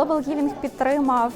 Global Giving підтримав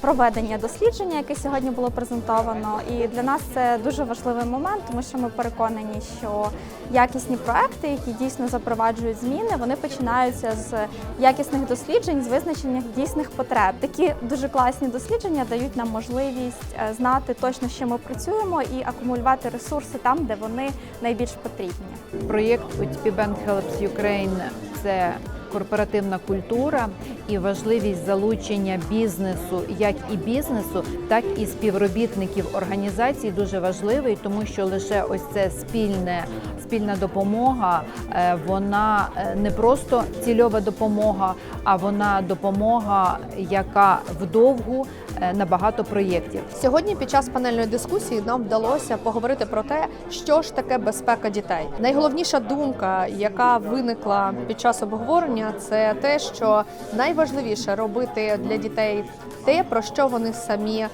проведення дослідження, яке сьогодні було презентовано. І для нас це дуже важливий момент, тому що ми переконані, що якісні проекти, які дійсно запроваджують зміни, вони починаються з якісних досліджень, з визначення дійсних потреб. Такі дуже класні дослідження дають нам можливість е, знати точно, що ми працюємо, і акумулювати ресурси там, де вони найбільш потрібні. Проєкт OTP Bank Helps Ukraine – це корпоративна культура і важливість залучення бізнесу, як і бізнесу, так і співробітників організацій дуже важливий, тому що лише ось це спільне спільна допомога, е, вона е, не просто цільова допомога, а вона допомога, яка вдовгу на багато проєктів. Сьогодні під час панельної дискусії нам вдалося поговорити про те, що ж таке безпека дітей. Найголовніша думка, яка виникла під час обговорення, це те, що найважливіше робити для дітей те, про що вони самі е,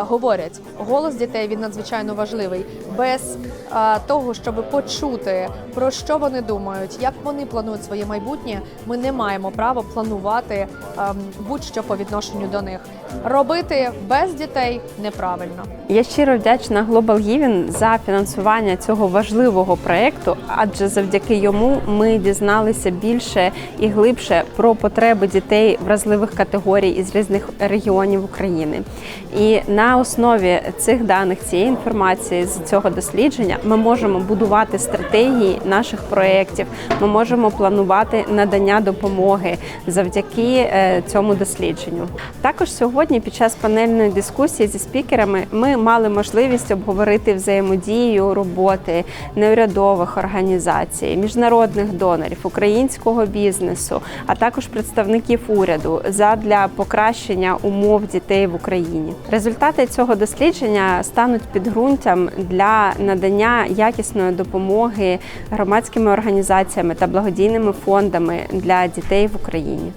говорять. Голос дітей він надзвичайно важливий. Без е, того, щоб почути про що вони думають, як вони планують своє майбутнє, ми не маємо права планувати ем, будь-що по відношенню до них. Робити без дітей неправильно. Я щиро вдячна Global Giving за фінансування цього важливого проєкту, адже завдяки йому ми дізналися більше і глибше про потреби дітей вразливих категорій із різних регіонів України. І на основі цих даних, цієї інформації з цього дослідження, ми можемо будувати стратегії наших проєктів. Ми можемо планувати надання допомоги завдяки е, цьому дослідженню. Також сьогодні, під час панельної дискусії зі спікерами, ми мали можливість обговорити взаємодію роботи неурядових організацій, міжнародних донорів, українського бізнесу, а також представників уряду задля покращення умов дітей в Україні. Результати цього дослідження стануть підґрунтям для надання якісної допомоги громадськими організаціями та благодійними фондами для дітей в Україні.